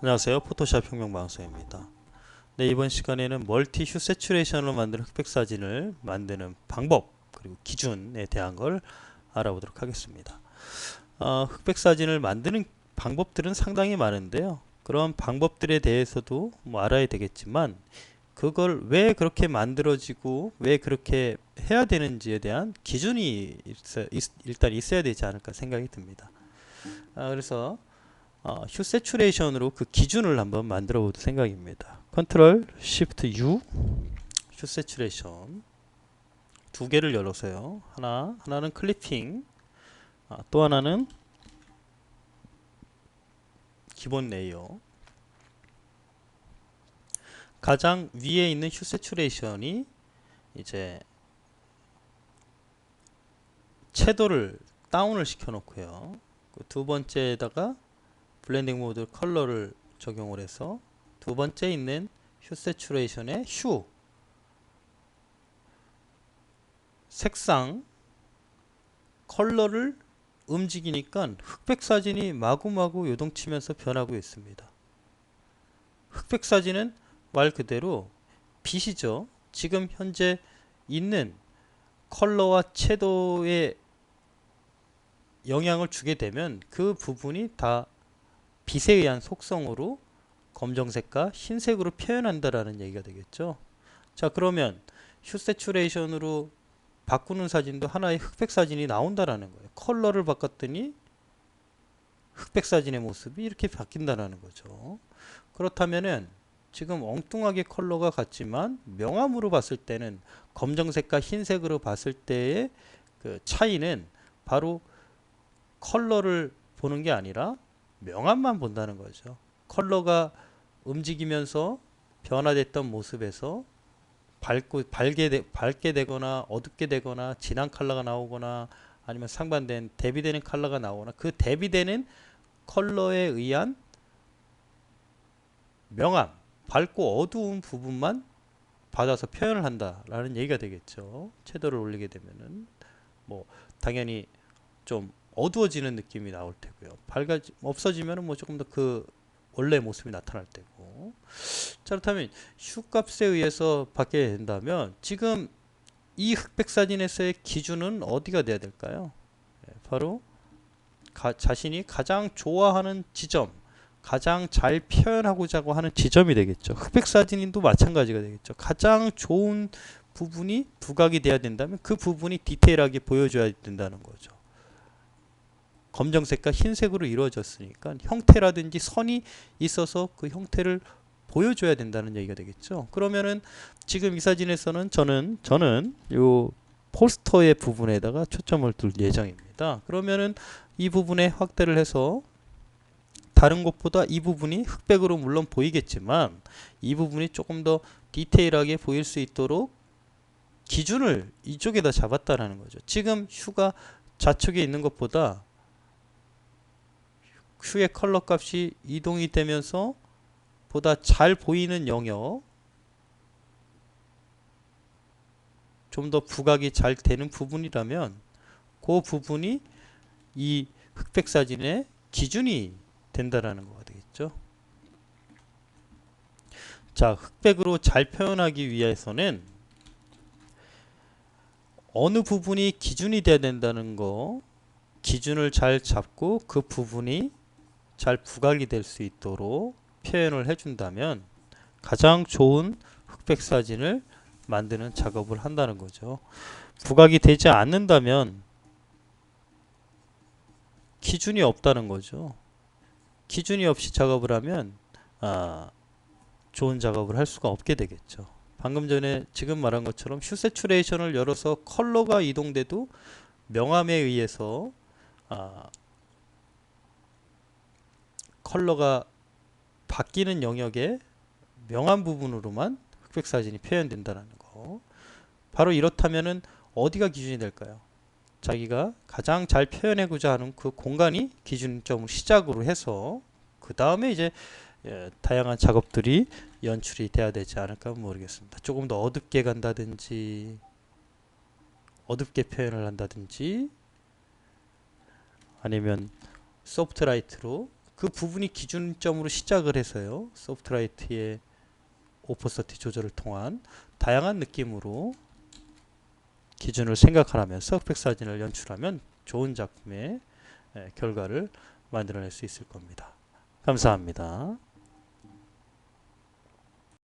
안녕하세요. 포토샵 혁명방송입니다. 네, 이번 시간에는 멀티 휴 세츄레이션으로 만드는 흑백 사진을 만드는 방법 그리고 기준에 대한 걸 알아보도록 하겠습니다. 어, 흑백 사진을 만드는 방법들은 상당히 많은데요. 그런 방법들에 대해서도 뭐 알아야 되겠지만 그걸 왜 그렇게 만들어지고 왜 그렇게 해야 되는지에 대한 기준이 있, 일단 있어야 되지 않을까 생각이 듭니다. 아, 그래서 어, 휴 세츄레이션으로 그 기준을 한번 만들어 볼 생각입니다. 컨트롤 시프트 U 휴 세츄레이션 두 개를 열어서요. 하나 하나는 클리핑 아, 또 하나는 기본 레이어 가장 위에 있는 휴 세츄레이션이 이제 채도를 다운을 시켜 놓고요. 그 두 번째에다가 블렌딩 모드 컬러를 적용을 해서 두 번째 있는 휴 세츄레이션의 휴 색상 컬러를 움직이니까 흑백 사진이 마구마구 요동치면서 변하고 있습니다. 흑백 사진은 말 그대로 빛이죠. 지금 현재 있는 컬러와 채도에 영향을 주게 되면 그 부분이 다 빛에 의한 속성으로 검정색과 흰색으로 표현한다라는 얘기가 되겠죠. 자 그러면 휴 세츄레이션으로 바꾸는 사진도 하나의 흑백 사진이 나온다라는 거예요. 컬러를 바꿨더니 흑백 사진의 모습이 이렇게 바뀐다라는 거죠. 그렇다면은 지금 엉뚱하게 컬러가 같지만 명암으로 봤을 때는 검정색과 흰색으로 봤을 때의 그 차이는 바로 컬러를 보는 게 아니라 명암만 본다는 거죠. 컬러가 움직이면서 변화됐던 모습에서 밝고 밝게 되, 밝게 되거나 어둡게 되거나 진한 컬러가 나오거나 아니면 상반된 대비되는 컬러가 나오거나 그 대비되는 컬러에 의한 명암 밝고 어두운 부분만 받아서 표현을 한다라는 얘기가 되겠죠. 채도를 올리게 되면은 뭐 당연히 좀 어두워지는 느낌이 나올 테고요. 밝아 없어지면은 뭐 조금 더 그 원래 모습이 나타날 테고. 자 그렇다면 휴 값에 의해서 받게 된다면 지금 이 흑백 사진에서의 기준은 어디가 돼야 될까요? 예, 바로 가, 자신이 가장 좋아하는 지점, 가장 잘 표현하고자 하는 지점이 되겠죠. 흑백 사진도 마찬가지가 되겠죠. 가장 좋은 부분이 부각이 돼야 된다면 그 부분이 디테일하게 보여줘야 된다는 거죠. 검정색과 흰색으로 이루어졌으니까 형태라든지 선이 있어서 그 형태를 보여줘야 된다는 얘기가 되겠죠. 그러면은 지금 이 사진에서는 저는 저는 요 포스터의 부분에다가 초점을 둘 예정입니다. 그러면은 이 부분에 확대를 해서 다른 곳보다 이 부분이 흑백으로 물론 보이겠지만 이 부분이 조금 더 디테일하게 보일 수 있도록 기준을 이쪽에다 잡았다라는 거죠. 지금 휴가 좌측에 있는 것보다 휴의 컬러 값이 이동이 되면서 보다 잘 보이는 영역 좀 더 부각이 잘 되는 부분이라면 그 부분이 이 흑백 사진의 기준이 된다라는 거가 되겠죠. 자, 흑백으로 잘 표현하기 위해서는 어느 부분이 기준이 돼야 된다는 거 기준을 잘 잡고 그 부분이 잘 부각이 될 수 있도록 표현을 해준다면 가장 좋은 흑백 사진을 만드는 작업을 한다는 거죠. 부각이 되지 않는다면 기준이 없다는 거죠. 기준이 없이 작업을 하면 아, 좋은 작업을 할 수가 없게 되겠죠. 방금 전에 지금 말한 것처럼 휴 세츄레이션을 열어서 컬러가 이동돼도 명암에 의해서 아, 컬러가 바뀌는 영역의 명암 부분으로만 흑백 사진이 표현된다는 거. 바로 이렇다면은 어디가 기준이 될까요? 자기가 가장 잘 표현하고자 하는 그 공간이 기준점을 시작으로 해서 그 다음에 이제 예, 다양한 작업들이 연출이 돼야 되지 않을까 모르겠습니다. 조금 더 어둡게 간다든지 어둡게 표현을 한다든지 아니면 소프트 라이트로 그 부분이 기준점으로 시작을 해서요. 소프트라이트의 오퍼서티 조절을 통한 다양한 느낌으로 기준을 생각하라면 서크백 사진을 연출하면 좋은 작품의 에, 결과를 만들어낼 수 있을 겁니다. 감사합니다.